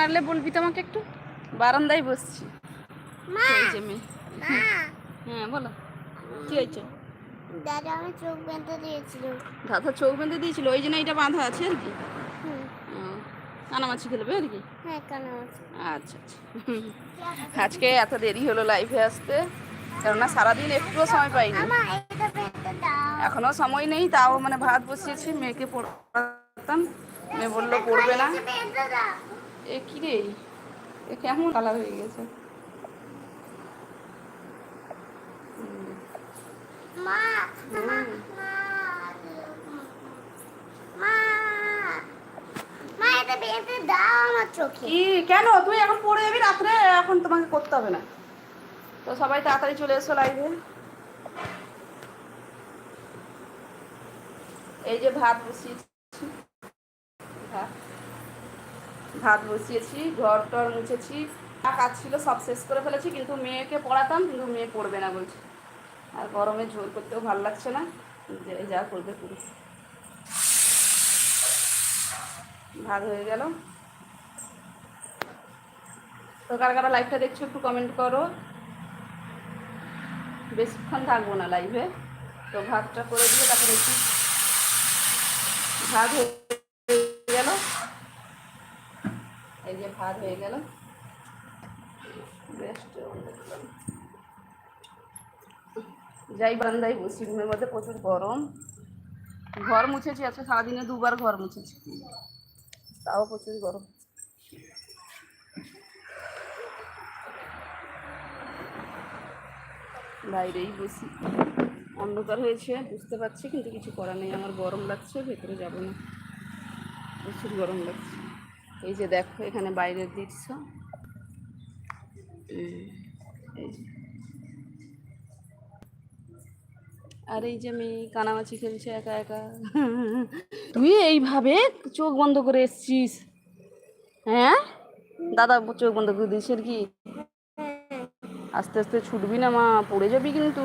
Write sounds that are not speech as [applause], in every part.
মারলে বলবি তোমাকে একটু? বারান্দায় বসছি। হ্যাঁ বলো। কি হয়েছে? দাদা আমি চোখ বেঁধে দিয়েছিল। দাদা চোখ বেঁধে দিয়েছিল? ওই জন্য এটা বাঁধা আছে আর কি? কানামাছি খেলবে আর কি? হ্যাঁ কেন আছে আচ্ছা আচ্ছা। আজকে এত দেরি হলো লাইফে আসতে। কেননা সারাদিন একটুও সময় পাইনি। আমা এটা বেঁধে দাও। এখনও সময় নেই তাও মানে ভাত বসিয়েছি। মেয়েকে পড়াতাম। মেয়ে বলল পড়বে না। এ কি রে? এ কেমন কালার হয়ে গেছে? কেন? তুই এখন পড়ে যাবি রাত্রে? এখন তোমাকে করতে হবে না। তো সবাই তাড়াতাড়ি চলে এসো লাইভে। এই যে ভাত বসিয়েছি ভাত ভাত বসিয়েছি ঘর টর মুছেছি কাজ ছিল সব শেষ করে ফেলেছি, কিন্তু মেয়েকে পড়াতাম, কিন্তু মেয়ে পড়বে না বলছে। আর গরমে ঝোল করতেও ভালো লাগছে না, যে করবে পুরুষ ভাত হয়ে গেল। তো কারা কারা লাইভটা দেখছ একটু কমেন্ট করো। বেশিক্ষণ থাকব না লাইভে তো ভাতটা করে দিয়ে তারপরে একটু ভাত হয়ে গেল এই যে ভাত হয়ে গেল। যাই বারান্দায় বসি, রুমের মধ্যে প্রচুর গরম। ঘর মুছেছি, আজকে সারাদিনে দুবার ঘর মুছেছি। তাও প্রচুর গরম। বাইরেই বসি। অন্ধকার হয়েছে, বুঝতে পারছি, কিন্তু কিছু করার নেই। আমার গরম লাগছে, ভেতরে যাব না। প্রচুর গরম লাগছে। এই যে দেখো এখানে বাইরের দৃশ্য আর এই যে মেয়ে কানামাছি খেলছে একা একা। তুই এইভাবে চোখ বন্ধ করে এসছিস? হ্যাঁ? দাদা চোখ বন্ধ করে দিয়েছে আর কি। আস্তে আস্তে ছুটবি না মা পড়ে যাবি কিন্তু।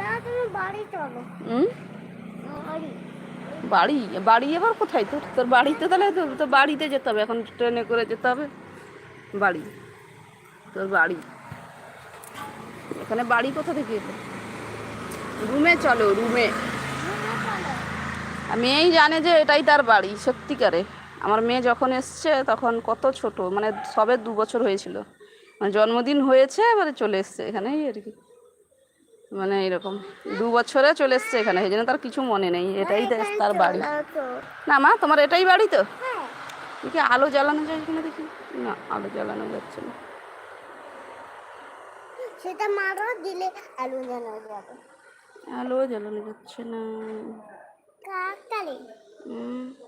না তুমি বাড়ি চলো। হুম? বাড়ি। বাড়ি বাড়ি এবার কোথায় তোর? তোর বাড়িতে তাহলে তো তোর বাড়িতে যেতে হবে, এখন ট্রেনে করে যেতে হবে। বাড়ি, তোর বাড়ি। এখানে বাড়ি কোথা থেকে এলো? রুমে চলো, রুমে। মেয়েই জানে যে এটাই তার বাড়ি, সত্যিকারে। আমার মেয়ে যখন এসছে তখন কত ছোট মানে সবে দু বছর হয়েছিল। মানে জন্মদিন হয়েছে, এবারে চলে এসছে, এখানেই আর কি। মানে এরকম দু বছরে চলে এসছে এখানে সেই জন্য তার কিছু মনে নেই এটাই তার- তার বাড়ি। না মা তোমার এটাই বাড়ি তো? হ্যাঁ। দেখি আলো জ্বালানো যায় কিনা দেখি। না আলো জ্বালানো যাচ্ছে না। সেটা মারো দিলে আলু জানা যাবে। আলো জ্বালানো যাচ্ছে না। কাকতালি।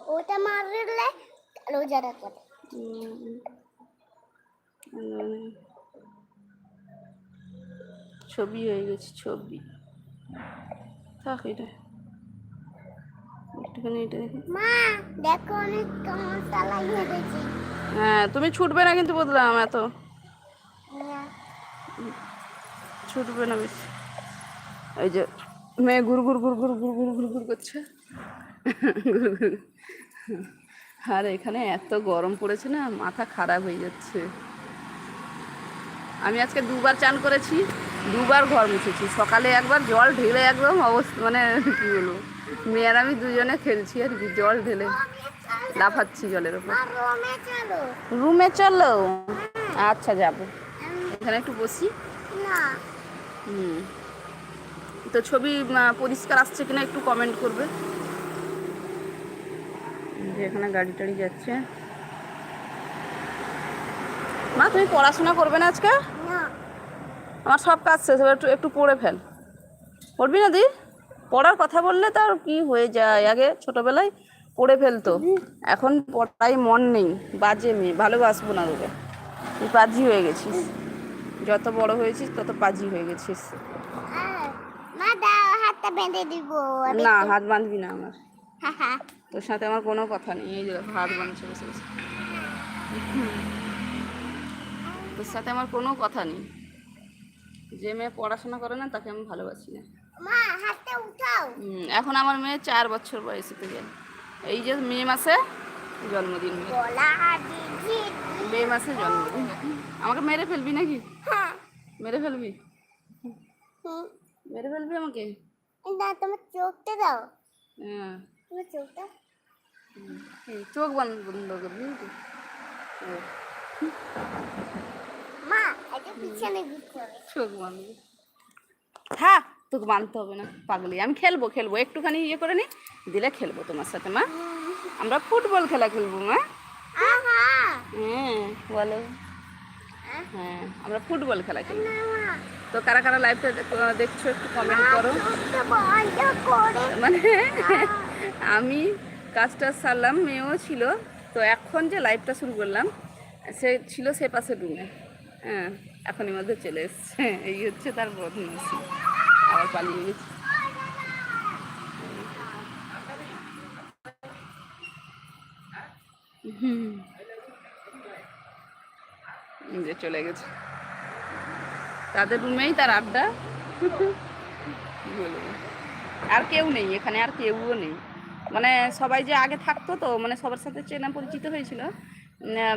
ওটা মারলে আলু উম, ছবি হয়ে গেছে ছবি। থাক এটা। একটুখানি এটা দেখি। মা দেখো অনেক হ্যাঁ তুমি ছুটবে না কিন্তু বদলাম এত। ছুটবে না বেশি। এই যে মেয়ে ঘুর ঘুর ঘুর ঘুর ঘুর ঘুর ঘুর ঘুর করছে। আর এখানে এত গরম পড়েছে না মাথা খারাপ হয়ে যাচ্ছে। আমি আজকে দুবার চান করেছি। দুবার ঘর মুছেছি। সকালে একবার জল ঢেলে একদম অবস্থা মানে কী বলব মেয়ের আমি দুজনে খেলছি আর কি, জল ঢেলে লাফাচ্ছি জলের ওপর। রুমে চলো। আচ্ছা যাব। এখানে একটু বসি। হুম। তো ছবি পরিষ্কার আসছে কিনা একটু কমেন্ট করবে। এখানে গাড়ি টাড়ি যাচ্ছে। মা, তুমি পড়াশোনা করবে না আজকে? না। আমার সব কাজ শেষ এবার একটু একটু পড়ে ফেল। পড়বি না দি? পড়ার কথা বললে তার কি হয়ে যায়। আগে ছোটবেলায় পড়ে ফেলতো। এখন পড়ায় মন নেই। বাজে মেয়ে ভালোবাসবো না তোকে। তুই পাজি হয়ে গেছিস। যত বড় হয়েছিস তত পাজি হয়ে গেছিস। না হাত বাঁধবি না আমার। তোর সাথে আমার কোনো কথা নেই। এই যে হাত বাঁধছে বসে বসে। তোর সাথে আমার কোনো কথা নেই। যে মেয়ে পড়াশোনা করে না তাকে আমি ভালোবাসি না। এখন আমার মেয়ে চার বছর বয়সে থেকে। এই যে মে মাসে জন্মদিন মে মাসে জন্মদিন। আমাকে মেরে ফেলবি নাকি? হ্যাঁ। মেরে ফেলবি। মেরে ফেলবি আমাকে? না তোমার চোখটা দাও। হ্যাঁ। তোমার চোখটা। চোখ বন্ধ বন্ধ করবি মা এটা পিছনে ঘুরতে হবে। চোখ বন্ধ হ্যাঁ তোকে বাঁধতে হবে না পাগলি। আমি খেলব খেলব। একটুখানি ইয়ে করে নি দিলে খেলব তোমার সাথে মা। আমরা ফুটবল খেলা খেলব মা। হ্যাঁ বলো। হ্যাঁ। আমরা ফুটবল খেলা খেলব। তো কারা কারা লাইভটা দেখছ একটু কমেন্ট করে। মানে আমি কাজটা সারলাম মেয়েও ছিল। তো এখন যে লাইভটা শুরু করলাম সে ছিল সে পাশে রুমে হ্যাঁ এখনই মধ্যে চলে এসছে। এই হচ্ছে তার বদমাসি আবার পালিয়ে গেছে হুম। যে চলে গেছে। তাদের রুমেই তার আড্ডা। আর কেউ নেই এখানে, আর কেউও নেই। মানে সবাই যে আগে থাকতো তো মানে সবার সাথে চেনা পরিচিত হয়েছিল।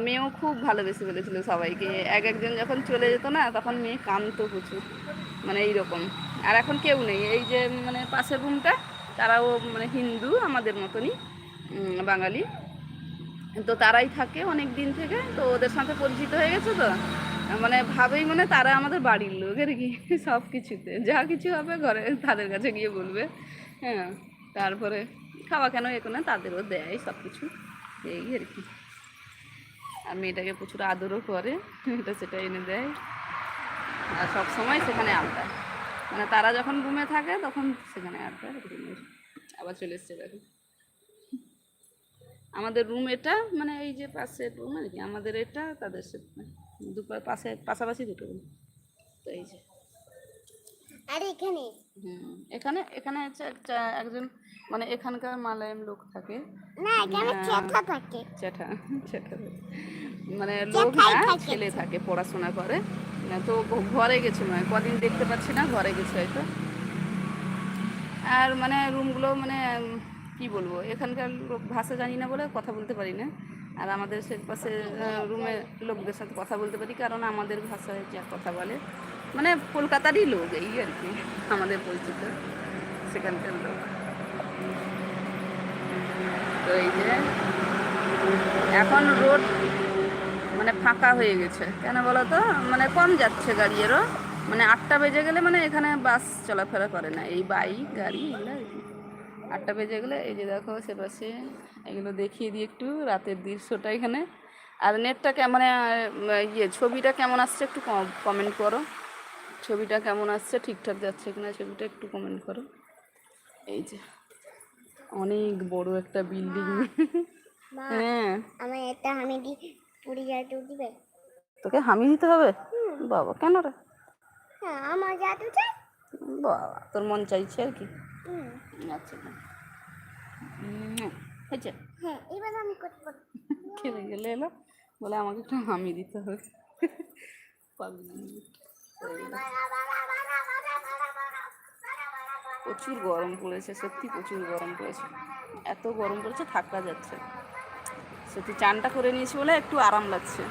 মেয়েও খুব ভালোবেসে বলেছিল সবাইকে। এক একজন যখন চলে যেত না, তখন মেয়ে কাঁদতো প্রচুর মানে এইরকম। আর এখন কেউ নেই। এই যে মানে পাশের রুমটা তারাও মানে হিন্দু আমাদের মতনই বাঙালি। তো তারাই থাকে অনেক দিন থেকে। তো ওদের সাথে পরিচিত হয়ে গেছে তো? মানে ভাবেই মানে তারা আমাদের বাড়ির লোক আর কি? সব কিছুতে। যা কিছু হবে ঘরে তাদের কাছে গিয়ে বলবে। হ্যাঁ তারপরে খাওয়া কেন এখানে তাদেরও দেয় সব কিছু এই আর কি। আর মেয়েটাকে প্রচুর আদরও করে, মেয়েটা সেটা এনে দেয়। আর সবসময় সেখানে আড্ডা। মানে তারা যখন রুমে থাকে, তখন সেখানে আড্ডা আবার চলে এসছে আমাদের রুম এটা মানে এই যে পাশের রুম আর কি, আমাদের এটা, তাদের পাশে পাশাপাশি দুটো রুম। তো এই যে। আর এখানে? হুম এখানে এখানে হচ্ছে একজন মানে এখানকার মালায়াম লোক থাকে। না এখানে না। চেতা থাকে। চ্যাঠা চ্যাঠা মানে লোক না ছেলে থাকে পড়াশোনা করে। তো ঘরে গেছে মানে কদিন দেখতে পাচ্ছি না ঘরে গেছে হয়তো। আর মানে রুমগুলো মানে কি বলব এখানকার লোক ভাষা জানি না বলে কথা বলতে পারি না। আর আমাদের সে পাশে রুমে লোকদের সাথে কথা বলতে পারি কারণ আমাদের ভাষায় যা কথা বলে। মানে কলকাতারই লোক, এই আর কি, আমাদের পরিচিত সেখানকার লোক। তো এই যে, এখন রোড মানে ফাঁকা হয়ে গেছে। কেন বলো তো মানে কম যাচ্ছে গাড়িরও মানে আটটা বেজে গেলে মানে এখানে বাস চলাফেরা করে না। এই বাইক, গাড়ি, এগুলো। আটটা বেজে গেলে এই যে দেখো সে পাশে এগুলো দেখিয়ে দিই একটু, রাতের দৃশ্যটা এখানে। আর নেটটা মানে ইয়ে ছবিটা কেমন আসছে একটু কমেন্ট করো। ছবিটা কেমন আসছে ঠিকঠাক যাচ্ছে কিনা ছবিটা একটু কমেন্ট করো। এই যে অনেক বড় একটা বিল্ডিং হ্যাঁ। আমার এটা আমি দি পুরি জাদু দিবে? তোকে হামি দিতে হবে? বাবা কেন রে? হ্যাঁ আমার জাদু চাই। বাবা তোর মন চাইছে আর কি। আচ্ছা হয়েছে? হ্যাঁ এবার আমি করতে পারব খেলে গেলে এলো। বলে আমাকে একটু হামি দিতে হবে। পাগলি। প্রচুর গরম পড়েছে, সত্যি প্রচুর গরম পড়েছে। এত গরম পড়েছে থাকা যাচ্ছে। সত্যি চানটা করে নিয়েছি বলে একটু আরাম লাগছে।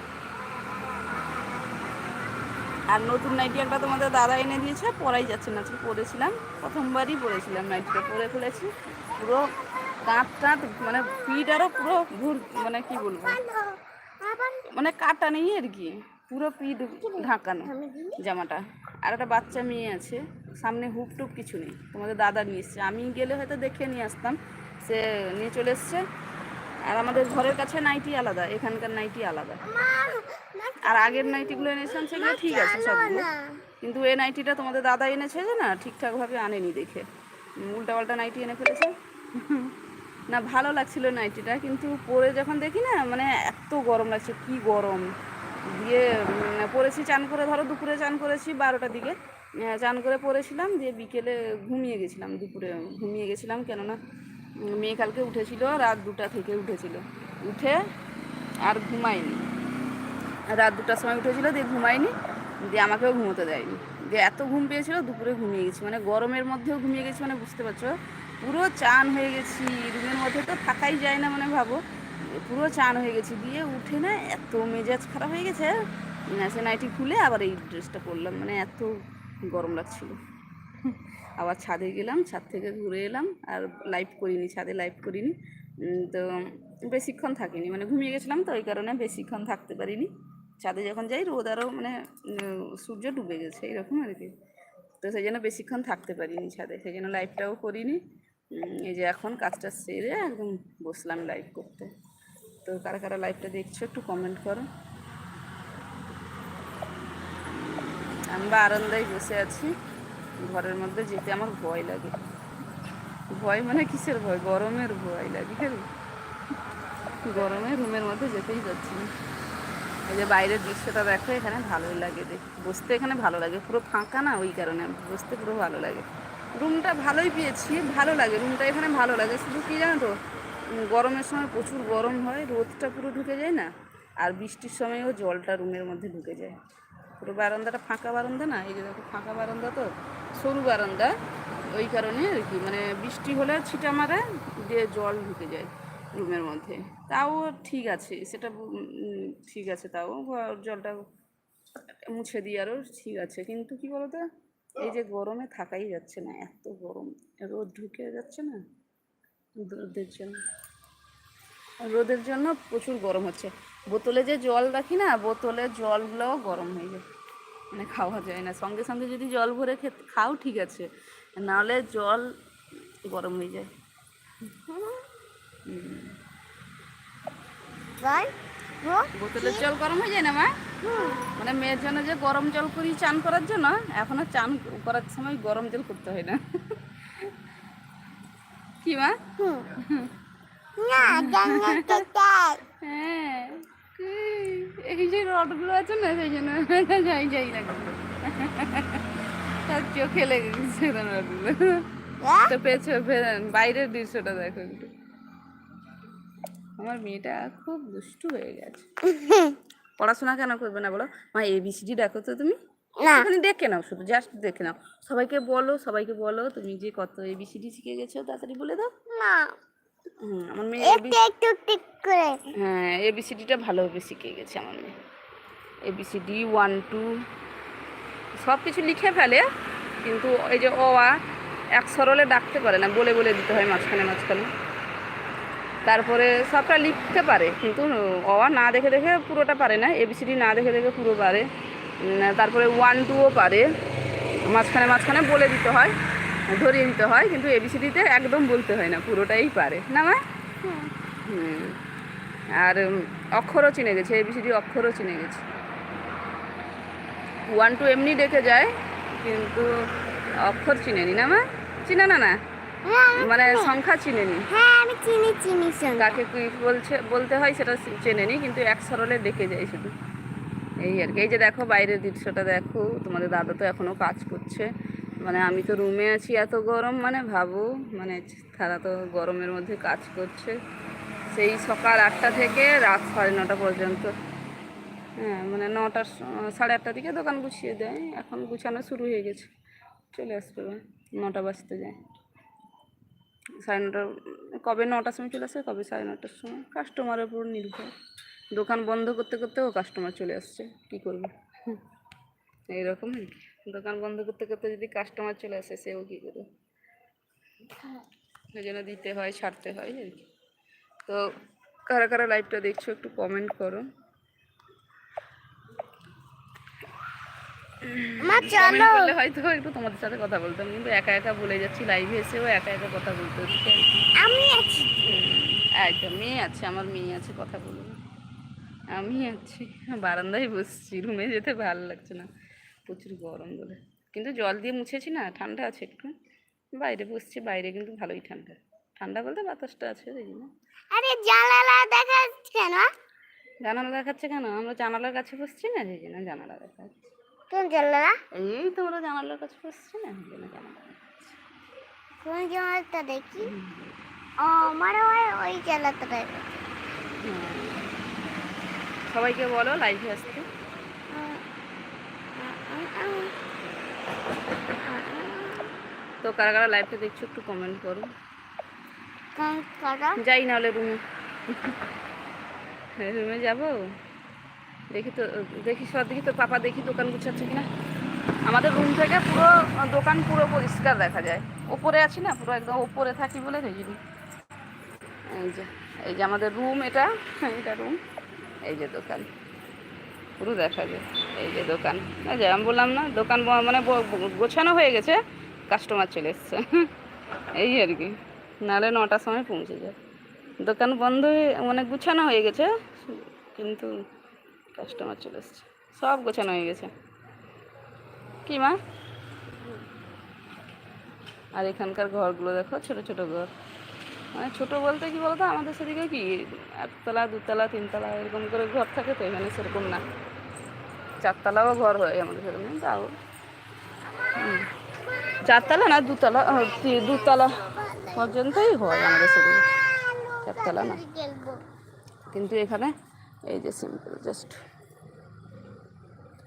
আর নতুন নাইটি একটা তোমাদের দাদা এনে দিয়েছে, পরাই যাচ্ছে না পরেছিলাম। প্রথমবারই পরেছিলাম নাইটিটা, পরে ফেলেছি। পুরো কাঁট টাঁট মানে পিঠ আরও পুরো ঘুর মানে কি বলব? মানে কাটা নেই আর কি। পুরো পিঠ ঢাকানো জামাটা। আর একটা বাচ্চা মেয়ে আছে, সামনে হুপ টুপ কিছু নেই। তোমাদের দাদা নিয়ে এসছে। আমি গেলে হয়তো দেখে নিয়ে আসতাম, সে নিয়ে চলে এসছে। আর আমাদের ঘরের কাছে নাইটি আলাদা, এখানকার নাইটি আলাদা। আর আগের নাইটিগুলো এনেছিলাম সেগুলো ঠিক আছে সবগুলো কিন্তু এই নাইটিটা তোমাদের দাদা এনেছে যে না, ঠিকঠাকভাবে আনেনি দেখে। উল্টা পাল্টা নাইটি এনে ফেলেছে। না, ভালো লাগছিল নাইটিটা, কিন্তু পরে যখন দেখি না মানে এত গরম লাগছে, কি গরম। দিয়ে পড়েছি, চান করে, ধরো দুপুরে চান করেছি বারোটার দিকে। চান করে পড়েছিলাম, দিয়ে বিকেলে ঘুমিয়ে গেছিলাম, দুপুরে ঘুমিয়ে গেছিলাম। কেননা মেয়ে কালকে উঠেছিল, রাত দুটা থেকে উঠেছিল। উঠে আর ঘুমায়নি। রাত দুটার সময় উঠেছিল, দিয়ে ঘুমায়নি, দিয়ে আমাকেও ঘুমোতে দেয়নি। দিয়ে এত ঘুম পেয়েছিল, দুপুরে ঘুমিয়ে গেছি। মানে গরমের মধ্যেও ঘুমিয়ে গেছি মানে বুঝতে পারছ? পুরো চান হয়ে গেছি, রুমের মধ্যে তো থাকাই যায় না মানে ভাবো। পুরো চান হয়ে গেছি। দিয়ে উঠে না এত মেজাজ খারাপ হয়ে গেছে সে নাইটি খুলে আবার এই ড্রেসটা পরলাম। মানে এত গরম লাগছিল। আবার ছাদে গেলাম, ছাদ থেকে ঘুরে এলাম আর লাইভ করিনি, ছাদে লাইভ করিনি। তো বেশিক্ষণ থাকিনি। মানে ঘুমিয়ে গেছিলাম তো, ওই কারণে বেশিক্ষণ থাকতে পারিনি। ছাদে যখন যাই, রোদ আরও মানে সূর্য ডুবে গেছে, এরকম আর কি। তো সেই জন্য বেশিক্ষণ থাকতে পারিনি ছাদে। সেই জন্য লাইভটাও করিনি। এই যে এখন কাজটা সেরে একদম বসলাম লাইভ করতে। তো কারা কারা লাইভটা দেখছ একটু কমেন্ট করো। আমি বারান্দায় বসে আছি, ঘরের মধ্যে যেতে আমার ভয় লাগে। ভয় মানে কিসের ভয়? গরমের ভয় লাগে রে। গরমে রুমের মধ্যে যেতেই যাচ্ছি না। এই যে বাইরের দৃশ্যটা দেখো, এখানে ভালোই লাগে দেখ। বসতে এখানে ভালো লাগে, পুরো ফাঁকা না ওই কারণে বসতে পুরো ভালো লাগে। রুমটা ভালোই পেয়েছি, ভালো লাগে, রুমটা এখানে ভালো লাগে। শুধু কি জানো তো? গরমের সময় প্রচুর গরম হয়, রোদটা পুরো ঢুকে যায় না? আর বৃষ্টির সময়ও জলটা রুমের মধ্যে ঢুকে যায়। পুরো বারান্দাটা ফাঁকা বারান্দা না? এই যে দেখো, ফাঁকা বারান্দা তো, সরু বারান্দা। ওই কারণে আর কি মানে বৃষ্টি হলে ছিটা মারে, দিয়ে জল ঢুকে যায় রুমের মধ্যে। তাও ঠিক আছে, সেটা ঠিক আছে তাও জলটা মুছে দিই আরও ঠিক আছে। কিন্তু কি বলতো, এই যে গরমে থাকাই যাচ্ছে না, এত গরম, রোদ ঢুকে যাচ্ছে না। রোদের জন্য। রোদের জন্য প্রচুর গরম হচ্ছে। বোতলে যে জল রাখি না বোতলে জলগুলোও গরম হয়ে যায়। মানে খাওয়া যায় না। সঙ্গে সঙ্গে যদি জল ভরে খেতে খাও ঠিক আছে। নাহলে জল গরম হয়ে যায়। বোতলের জল গরম হয়ে যায় না মা? মানে মেয়ের জন্য যে গরম জল করি চান করার জন্য এখন চান করার সময় গরম জল করতে হয় না। কি মা? না হ্যাঁ। এই যে রডগুলো আছে না সেই জন্য যাই যাই লাগবে তার চোখে লেগে গেছে রডগুলো। তো পেছো ফে- বাইরের দৃশ্যটা দেখো একটু। আমার মেয়েটা খুব দুষ্টু হয়ে গেছে। পড়াশোনা কেন করবে না বলো? মা এবিসিডি দেখো তো তুমি। না। ওখানে দেখে নাও শুধু জাস্ট দেখে নাও। সবাইকে বলো সবাইকে বলো তুমি যে কত এবিসিডি শিখে গেছো তাড়াতাড়ি বলে দাও। না। হুম আমার মেয়ে একটু একটু টিক করে। হ্যাঁ এবিসিডিটা ভালোভাবে শিখে গেছে আমার মেয়ে। এবিসিডি ওয়ান টু সব কিছু লিখে ফেলে কিন্তু এই যে অ আ এক সরলে ডাকতে পারে না বলে বলে দিতে হয় মাঝখানে মাঝখানে। তারপরে সবটা লিখতে পারে কিন্তু অ না দেখে দেখে পুরোটা পারে না এবিসিডি না দেখে দেখে পুরো পারে। তারপরে ওয়ান টুও পারে। মাঝখানে মাঝখানে বলে দিতে হয় ধরিয়ে দিতে হয় কিন্তু এবিসিডিতে একদম বলতে হয় না পুরোটাই পারে। না মা? হুম। আর অক্ষরও চিনে গেছে এবিসিডি অক্ষরও চিনে গেছে। ওয়ান টু এমনি ডেকে যায় কিন্তু অক্ষর চিনেনি। না মা? চিনে না না? হ্যাঁ মানে সংখ্যা চিনেনি। হ্যাঁ চিনি চিনি সঙ্গে কাকে কি বলছে বলতে হয় সেটা চি- চেনেনি কিন্তু এক সরলে ডেকে যায় শুধু। এই আর কি। এই যে দেখো বাইরের দৃশ্যটা দেখো, তোমাদের দাদা তো এখনও কাজ করছে। মানে আমি তো রুমে আছি এত গরম মানে ভাবো মানে তারা তো গরমের মধ্যে কাজ করছে। সেই সকাল আটটা থেকে রাত সাড়ে নটা পর্যন্ত। হ্যাঁ মানে নটার সাড়ে আটটার দিকে দোকান গুছিয়ে দেয়। এখন গুছানো শুরু হয়ে গেছে। চলে আসবে। নটা বাজতে যায়। সাড়ে নটার কবে নটার সময় চলে আসে, কবে সাড়ে নটার সময়। কাস্টমারের উপর নির্ভর। দোকান বন্ধ করতে করতেও কাস্টমার চলে আসছে। কী করবে। এইরকম আর কি। দোকান বন্ধ করতে করতে যদি কাস্টমার চলে আসে সেও কী করবে? সেই জন্য দিতে হয় ছাড়তে হয় আর কি। তো কারা কারা লাইভটা দেখছ একটু কমেন্ট করো। চলো। হয়তো একটু তোমাদের সাথে কথা বলতাম কিন্তু একা একা বলে যাচ্ছি লাইভে এসেও একা একা কথা বলতে হচ্ছে। আমি আছি। একদম মেয়ে আছে আমার মেয়ে আছে কথা বলব আমি আছি। বারান্দায় বসছি রুমে যেতে ভালো লাগছে না। প্রচুর গরম বলে কিন্তু জল দিয়ে মুছেছি না ঠান্ডা আছে একটু। বাইরে বসছি বাইরে কিন্তু ভালোই ঠান্ডা। ঠান্ডা বলতে বাতাসটা আছে এই জন্য আরে জানালা দেখা যাচ্ছে না জানালা দেখাচ্ছে কেন? আমরা জানালার কাছে বসছি না সেই জন্য জানালা দেখা যাচ্ছে কোন জানালা? এই তোমরা জানালার কাছে বসছি না সেই জন্য জানালা দেখাচ্ছে। কোন জানালাটা দেখি? ও আমার ওই জানালাটা। দেখি। সবাইকে বলো লাইভে আসতে। তো কারা কারা লাইভটা দেখছ একটু কমেন্ট করো। যাই নাহলে রুমে রুমে যাব? দেখি তো দেখি সব দেখি তো পাপা দেখি দোকান গুছাচ্ছে কিনা। আমাদের রুম থেকে পুরো দোকান পুরো পরিষ্কার দেখা যায়। ওপরে আছি না পুরো একদম ওপরে থাকি বলে দেখিনি। এই যে এই যে আমাদের রুম এটা এটা রুম এই যে দোকান। পুরো দেখা যায়, এই যে দোকান। এই যে আমি বললাম না, দোকান মানে গোছানো হয়ে গেছে কাস্টমার চলে এসছে। [laughs] এই আর কি। নাহলে নটার সময় পৌঁছে যায়। দোকান বন্ধ হয়ে মানে গুছানো হয়ে গেছে, কিন্তু কাস্টমার চলে এসছে। সব গোছানো হয়ে গেছে। কি মা? আর এখানকার ঘরগুলো দেখো, ছোট ছোট ঘর। মানে ছোট বলতে কি বলতো, আমাদের সেদিকে কি একতলা, দুতলা, তিনতলা এরকম করে ঘর থাকে তো, এখানে সেরকম না। চারতলাও ঘর হয় আমাদের সেরকম তাও। চারতলা না, দুতলা দুতলা পর্যন্তই হয় আমাদের সেদিকে। চারতলা না। কিন্তু এখানে এই যে সিম্পল জাস্ট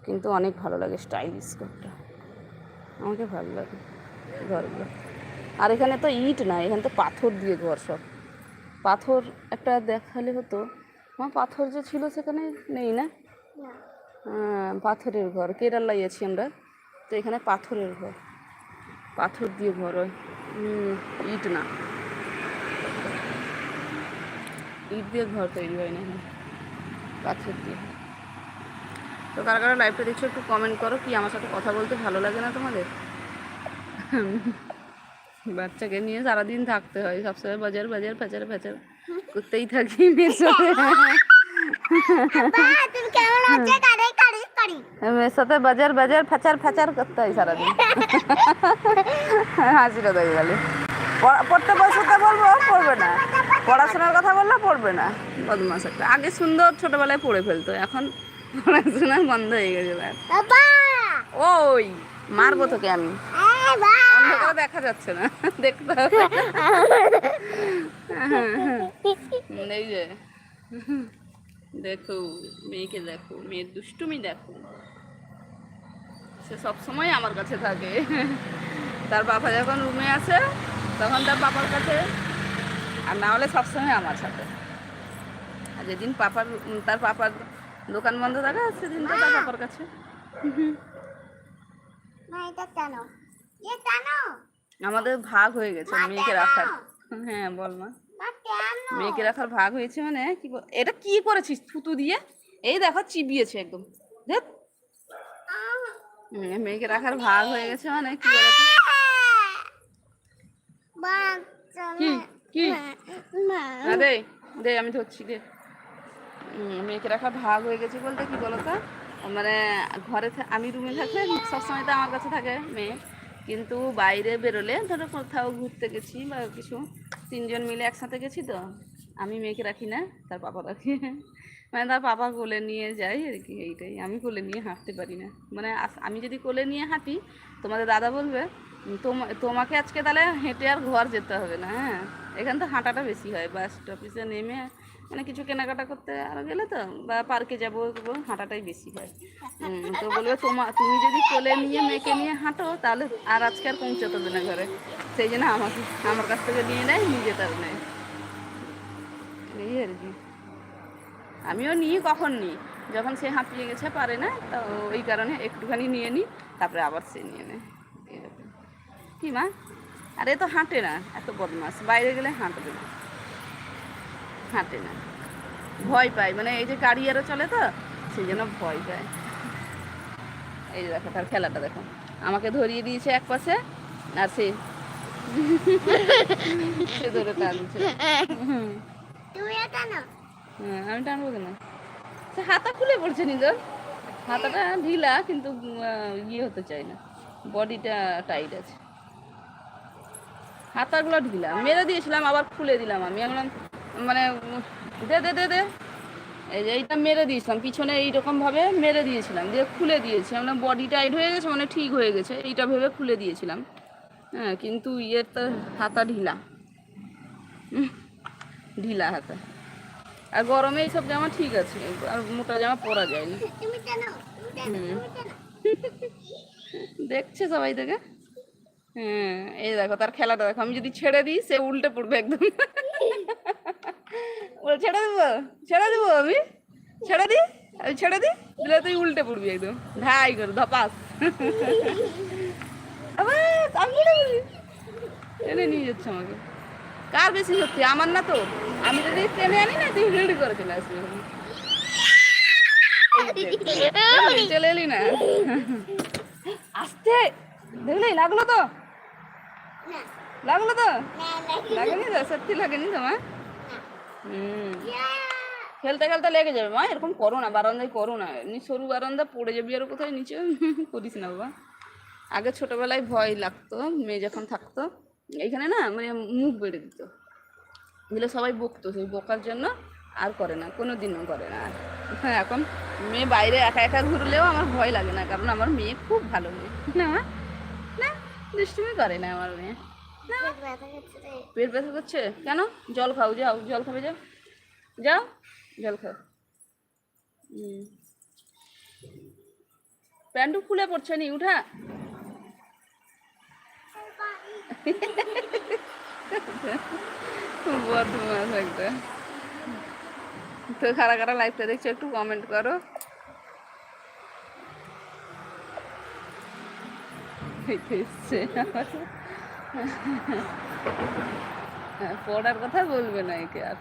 কিন্তু অনেক ভালো লাগে স্টাইলিশ ঘরটা আমাকে ভালো লাগে ঘরগুলো। আর এখানে তো ইট না এখানে তো পাথর দিয়ে ঘর সব। পাথর একটা দেখালে হতো। আমার পাথর যে ছিল সেখানে নেই না? পাথরের ঘর। কেরালায় আছি আমরা। তো এখানে পাথরের ঘর। পাথর দিয়ে ঘর হয়। ইট না। ইট দিয়ে ঘর তৈরি হয় না পাথর দিয়ে। তো কারা কারা লাইভটা দেখছ একটু কমেন্ট করো। কি আমার সাথে কথা বলতে ভালো লাগে না তোমাদের? বাচ্চাকে নিয়ে সারাদিন থাকতে হয়। সবসময় বাজার বাজার ফেচার ফেচার করতেই থাকি মেয়ের সাথে সাথে বাজার বাজার ফেচার ফেচার করতে হয় সারাদিন। হাসিটা দেখে গেলে পড়তে বসতে বলব পড়বে না। পড়াশোনার কথা বললে পড়বে না। বদমাস একটা। আগে সুন্দর ছোটবেলায় পড়ে ফেলতো এখন পড়াশোনা বন্ধ হয়ে গেছে। ওই মারবো তোকে আমি। বা অন্ধকারে দেখা যাচ্ছে না। দেখতে হবে। এই যে। দেখো মেয়েকে দেখো মেয়ের দুষ্টুমি দেখো। সে সবসময় আমার কাছে থাকে। তার বাবা যখন রুমে আছে তখন তার বাবার কাছে। আর না হলে সবসময় আমার সাথে। আর যেদিন পাপার তার পাপার দোকান বন্ধ থাকে সেদিন তো তার পাপার কাছে। মা এটা টানো আমাদের ভাগ হয়ে গেছে মেয়েকে রাখার। হ্যাঁ বল মা। মেয়েকে রাখার ভাগ হয়েছে মানে কি এটা কি করেছিস থুতু দিয়ে? এই দেখো চিবিয়েছে একদম। দেখ মেয়েকে রাখার ভাগ হয়ে গেছে মানে কি বলতো মা কি? কি? না দে দে আমি ধরছি দে। মেয়েকে রাখার ভাগ হয়ে গেছে বলতে কি বলতো? মানে ঘরে আমি রুমে থাকলে সবসময় তো আমার কাছে থাকে মেয়ে। কিন্তু বাইরে বেরোলে ধরো কোথাও ঘুরতে গেছি বা কিছু, তিনজন মিলে একসাথে গেছি তো। আমি মেয়েকে রাখি না, তার পাপা রাখি। মানে তার পাপা কোলে নিয়ে যায় আর কি, এইটাই। আমি কোলে নিয়ে হাঁটতে পারি না। মানে আমি যদি কোলে নিয়ে হাঁটি, তোমাদের দাদা বলবে, তোমা তোমাকে আজকে তাহলে হেঁটে আর ঘর যেতে হবে না হ্যাঁ? এখান তো হাঁটাটা বেশি হয়, বাস স্টপিসে নেমে মানে কিছু কেনাকাটা করতে আরও গেলে তো, বা পার্কে যাব হাঁটাটাই বেশি হয়। তো বলবে তোমা, তুমি যদি কোলে নিয়ে মেয়েকে নিয়ে হাঁটো, তাহলে আর আজকে আর পৌঁছাতে হবে না ঘরে। সেই জন্য আমাকে, আমার কাছ থেকে নিয়ে নেয়, নিজে তার নেয়। এই আর কি। আমিও নিই, কখন নিই? যখন সে হাঁপিয়ে গেছে, পারে না, তো ওই কারণে একটুখানি নিয়ে নিই, তারপরে আবার সে নিয়ে নেয়। কি। মা? আরে তো হাঁটে না, এত বদমাস বাইরে গেলে হাঁটবে না। হাঁটে না। ভয় পায়। মানে এই যে আরও চলে তো সেই জন্য ভয় পায়। এই যে দেখো তার খেলাটা দেখো। আমাকে ধরিয়ে দিয়েছে এক পাশে আর সে সে ধরে টানছে। তুমি হ্যাঁ আমি টানবো কেন? সে হাতা খুলে পড়ছে নিজের। হাতাটা ঢিলা কিন্তু ইয়ে হতে চায় না। বডিটা টাইট আছে। হাতাগুলো ঢিলা। মেরে দিয়েছিলাম আবার খুলে দিলাম আমি। আমি বললাম, মানে দে দে দে দে। এই যে এইটা মেরে দিয়েছিলাম, পিছনে এইরকম ভাবে মেরে দিয়েছিলাম, দিয়ে খুলে দিয়েছি। আমরা বডি টাইট হয়ে গেছে মানে ঠিক হয়ে গেছে, এইটা ভেবে খুলে দিয়েছিলাম। হ্যাঁ কিন্তু ইয়ের তো হাতা ঢিলা। ঢিলা হাতা। আর গরমে এইসব জামা ঠিক আছে, আর মোটা জামা পরা যায় না দেখছে সবাই দেখে হ্যাঁ এই দেখো, তার খেলাটা দেখো, আমি যদি ছেড়ে দিই, সে উল্টে পড়বে একদম। ছেড়ে দেবো ছেড়ে দেবো আমি? ছেড়ে দি? আমি ছেড়ে দি? দিলে তুই উল্টে পড়বি একদম। ঢাই করে ধপাস। আমি টেনে নিয়ে যাচ্ছে আমাকে। কার বেশি সত্যি আমার না তো আমি যদি টেনে আনি না তুই রেডি করে চলে আসবি চলে এলি না। আসতে! দেখলি লাগল তো? লাগল তো? লাগেনি তো? সত্যি লাগেনি তো মা? হুম যা। খেলতে খেলতে লেগে যাবে মা। এরকম করো না বারান্দায় করো না। এমনি সরু বারান্দা পড়ে যাবি আর কোথায়? নিচে [laughs] করিস না বাবা। আগে ছোটবেলায় ভয় লাগতো মেয়ে যখন থাকতো এইখানে না মানে মুখ বেড়ে দিত। দিলে সবাই বকতো সেই বকার জন্য আর করে না কোনো দিনও করে না। আর হ্যাঁ এখন মেয়ে বাইরে একা একা ঘুরলেও আমার ভয় লাগে না কারণ আমার মেয়ে খুব ভালো মেয়ে। না না দুষ্টুমি করে না আমার মেয়ে। পেট ব্যথা করছে কেন? জল খাও, যাও, জল খাবে, যাও। যাও, জল খাও। প্যান্টু খুলে পড়ছে নি, উঠা। বদমাস তো খারা খারা লাইফটা দেখছ, একটু কমেন্ট করো। এসছে আমার। হ্যাঁ, পড়ার কথা বলবে না একে আর।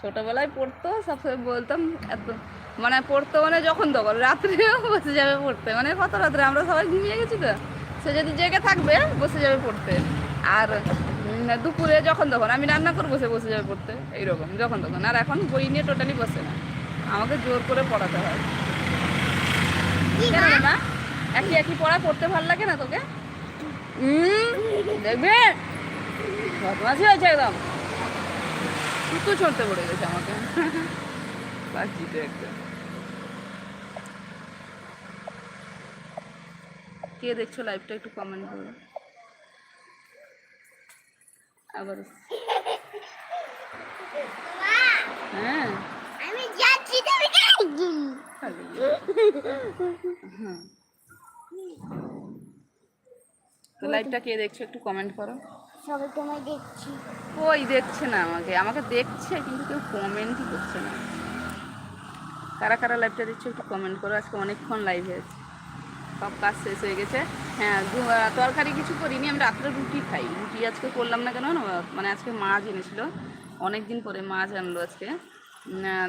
ছোটবেলায় পড়তো সবসময় বলতাম এত মানে পড়তো মানে যখন তখন রাত্রেও বসে যাবে পড়তে। মানে কত রাত্রে? আমরা সবাই ঘুমিয়ে গেছি তো। সে যদি জেগে থাকবে বসে যাবে পড়তে। আর দুপুরে যখন তখন আমি রান্না করব বসে বসে যাবে পড়তে। এইরকম যখন তখন। আর এখন বই নিয়ে টোটালি বসে না। আমাকে জোর করে পড়াতে হয়। কেন না একই একই পড়া পড়তে ভালো লাগে না তোকে? হুম দেখবে? বদমাসি হয়েছে একদম। কুতু ছড়তে পড়ে গেছে আমাকে। বাচ্চিতে একটা। কে দেখছ লাইভটা একটু কমেন্ট করো। আবার হ্যাঁ। আমি যাচ্ছি তুমি হ্যাঁ। তো লাইভটা কে দেখছ একটু কমেন্ট করো। সবাই তোমায় দেখছি। ওই দেখছে না আমাকে আমাকে দেখছে কিন্তু কেউ কমেন্টই করছে না। কারা কারা লাইভটা দিচ্ছে একটু কমেন্ট করো আজকে অনেকক্ষণ লাইভ হয়েছে সব কাজ শেষ হয়ে গেছে। হ্যাঁ তরকারি কিছু করিনি আমি রাত্রে রুটি খাই। রুটি আজকে করলাম না কেন মানে আজকে মাছ এনেছিল। অনেক দিন পরে মাছ আনলো আজকে।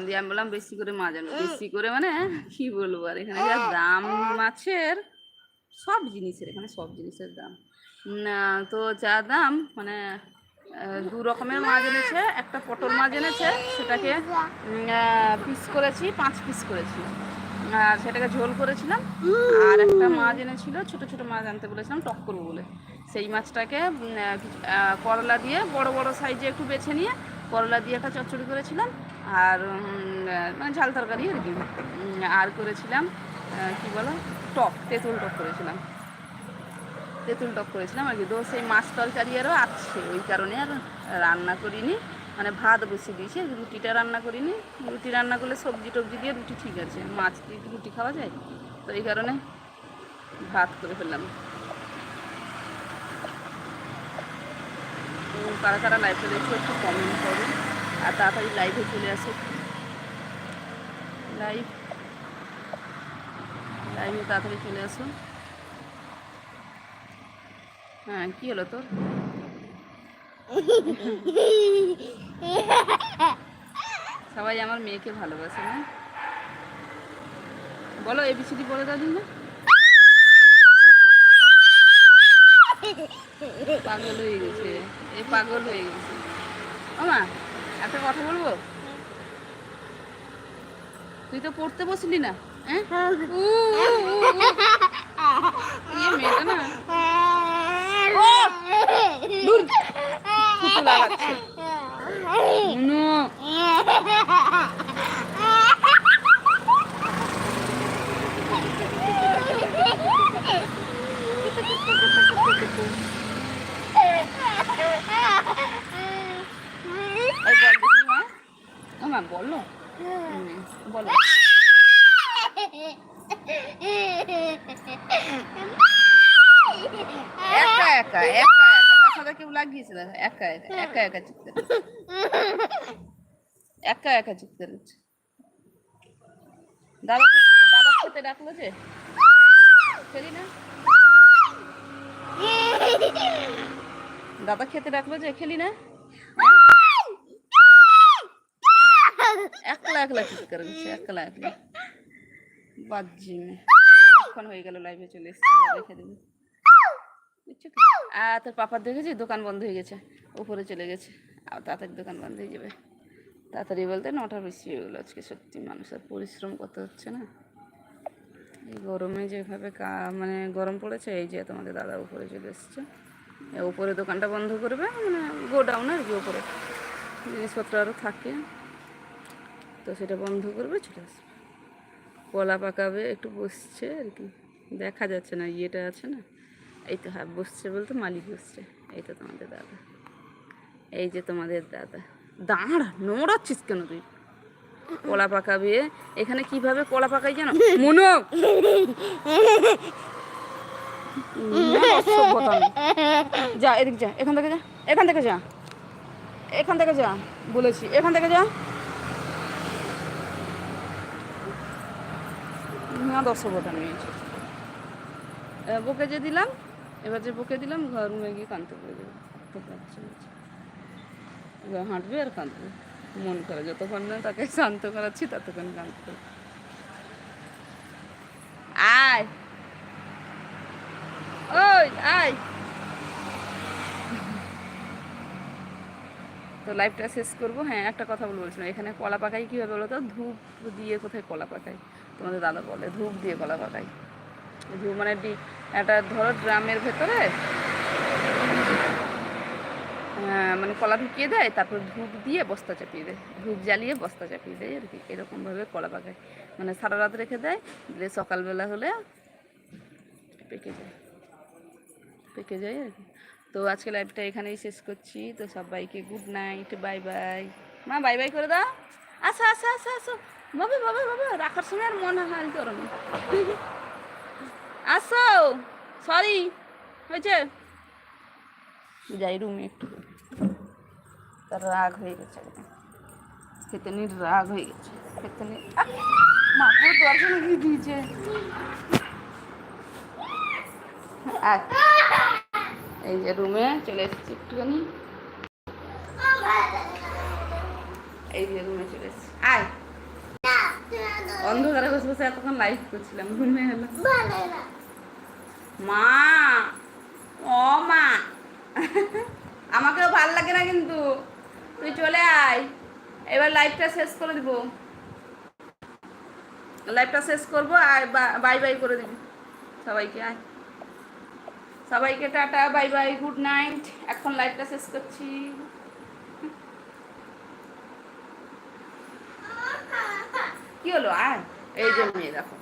দিয়ে আমি বললাম বেশি করে মাছ আনব। বেশি করে মানে কি বলব? আর এখানে যা দাম মাছের সব জিনিসের এখানে সব জিনিসের দাম। না তো যা দাম মানে দু রকমের মাছ এনেছে, একটা পটল মাছ এনেছে, সেটাকে পিস করেছি, পাঁচ পিস করেছি। আর সেটাকে ঝোল করেছিলাম, আর একটা মাছ এনেছিল, ছোট ছোট মাছ আনতে বলেছিলাম, টক করব বলে। সেই মাছটাকে করলা দিয়ে, বড় বড় সাইজে একটু বেছে নিয়ে, করলা দিয়ে একটা চচ্চড়ি করেছিলাম, আর মানে ঝাল তরকারি আর কি। আর করেছিলাম কি বলো? টক, তেঁতুল টক করেছিলাম। তেঁতুল টক করেছিলাম আর কি। তো সেই মাছ তরকারি আরও আছে। ওই কারণে আর রান্না করিনি। মানে ভাত বসিয়ে দিয়েছি, রুটিটা রান্না করিনি। রুটি রান্না করলে সবজি টবজি দিয়ে রুটি ঠিক আছে। মাছ দিয়ে রুটি খাওয়া যায়? তো এই কারণে ভাত করে ফেললাম। তো কারা কারা লাইভটা দেখছ একটু কমেন্ট করো। আর তাড়াতাড়ি লাইভে চলে আসো। লাইভ লাইভে তাড়াতাড়ি চলে আসো। হ্যাঁ কি হলো তোর? সবাই আমার মেয়েকে ভালোবাসে, না? বলো এবিসিডি বলে দাও দিন পাগল হয়ে গেছে, এ পাগল হয়ে গেছে। আমা একটা কথা বলব? তুই তো পড়তে বসলি না? Aigua, Nó bằng gỗ lùn. কেউ লাগিয়েছে একা একা একা দাদা খেতে ডাকলো যে খেলি না দাদা খেতে ডাকলো যে খেলি না একলা একলা চিৎকার করছে একলা একলা বাজ্জি মেয়ে। অনেকক্ষণ হয়ে গেল লাইভে চলে এসেছি রেখে দেবে। বুঝছ? আর তোর পাপার দেখেছি দোকান বন্ধ হয়ে গেছে, উপরে চলে গেছে। আর তাড়াতাড়ি দোকান বন্ধ হয়ে যাবে। তাড়াতাড়ি বলতে নটার বেশি হয়ে গেলো আজকে, সত্যি মানুষের পরিশ্রম কত হচ্ছে না। এই গরমে যেভাবে মানে গরম পড়েছে, এই যে তোমাদের দাদা উপরে চলে এসছে। উপরে দোকানটা বন্ধ করবে মানে গোডাউন আর কি উপরে। জিনিসপত্র আরও থাকে। তো সেটা বন্ধ করবে, চলে আসবে। কলা পাকাবে, একটু বসছে আর কি। দেখা যাচ্ছে না, ইয়েটা আছে না? এই তো হ্যাঁ বসছে বলতে মালিক বসছে। এই তো তোমাদের দাদা। এই যে তোমাদের দাদা। দাঁড়া নোড়াচ্ছিস কেন তুই? কলা পাকাবে। এখানে কীভাবে কলা পাকাই জানো? মনো! [laughs] যা, এদিক যা, এখান থেকে যা, এখান থেকে যা, এখান থেকে যা, বলেছি, এখান থেকে যা। না দর্শকতা নিয়েছে বুকে যে দিলাম, এবার যে বুকে দিলাম, ঘর রুমে গিয়ে কানতে না। এবার হাঁটবে আর কাঁদবে। মন করে যতক্ষণ না তাকে শান্ত করাচ্ছি, ততক্ষণ কাঁদতে আয়! ওই, আয়! তো লাইভটা শেষ করব। হ্যাঁ একটা কথা বলে বলছিলাম এখানে কলা পাকাই কীভাবে বলো তো? ধূপ দিয়ে কোথায় কলা পাকাই? তোমাদের দাদা বলে, ধূপ দিয়ে কলা পাকাই ধূপ মানে একটা ধরো ড্রামের ভেতরে মানে কলা ঢুকিয়ে দেয়, তারপর ধূপ দিয়ে বস্তা চাপিয়ে দেয়। ধূপ জ্বালিয়ে বস্তা চাপিয়ে দেয় আর কি এরকমভাবে কলা পাকায় মানে সারা রাত রেখে দেয় দিলে সকালবেলা হলে পেকে যায়। পেকে যায় আর কি। তো আজকে লাইভটা এখানেই শেষ করছি, তো সবাইকে গুড নাইট বাই বাই মা বাই বাই করে দাও। আসো আসো আসো আসো। বাবা বাবা বাবা, রাখার সময় আর মন হাল না। আসো সরি হয়েছে? যাই রুমে একটু তার রাগ হয়ে গেছে। খেতেনির রাগ হয়ে গেছে। খেতেনি মা, পুরো দরজা লাগিয়ে দিয়েছে? এই যে রুমে চলে এসেছি একটুখানি। এই যে রুমে চলে এসেছি। আয়। অন্ধকারে বসে বসে এতক্ষণ লাইভ করছিলাম রুমে হলো। মা ও মা। আমাকেও ভালো লাগে না কিন্তু। তুই চলে আয়। এবার লাইভটা শেষ করে দিব। লাইভটা শেষ করব আর বাই বাই করে দিবি। সবাইকে আয়। সবাইকে tata bye bye good night এখন লাইভটা শেষ করছি। কি হলো? আয়। এই যে মেয়ে, দেখো।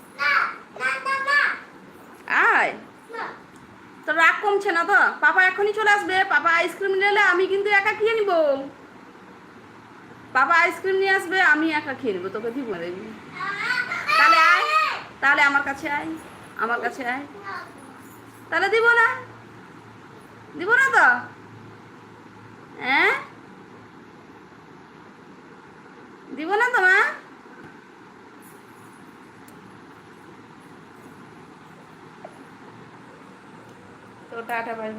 আয়। তো রাগ কমছে না তো? পাপা এখনই চলে আসবে। পাপা আইসক্রিম নিয়ে এলে আমি কিন্তু একা খেয়ে নিব। পাপা আইসক্রিম নিয়ে আসবে, আমি একা খেয়ে নেব। তোকে দিব তাহলে আয়। তাহলে আমার কাছে আয়। আমার কাছে আয়। তাহলে দিব না। দিব না তো? হ্যাঁ? দিব না তো মা? তো টাটা বাই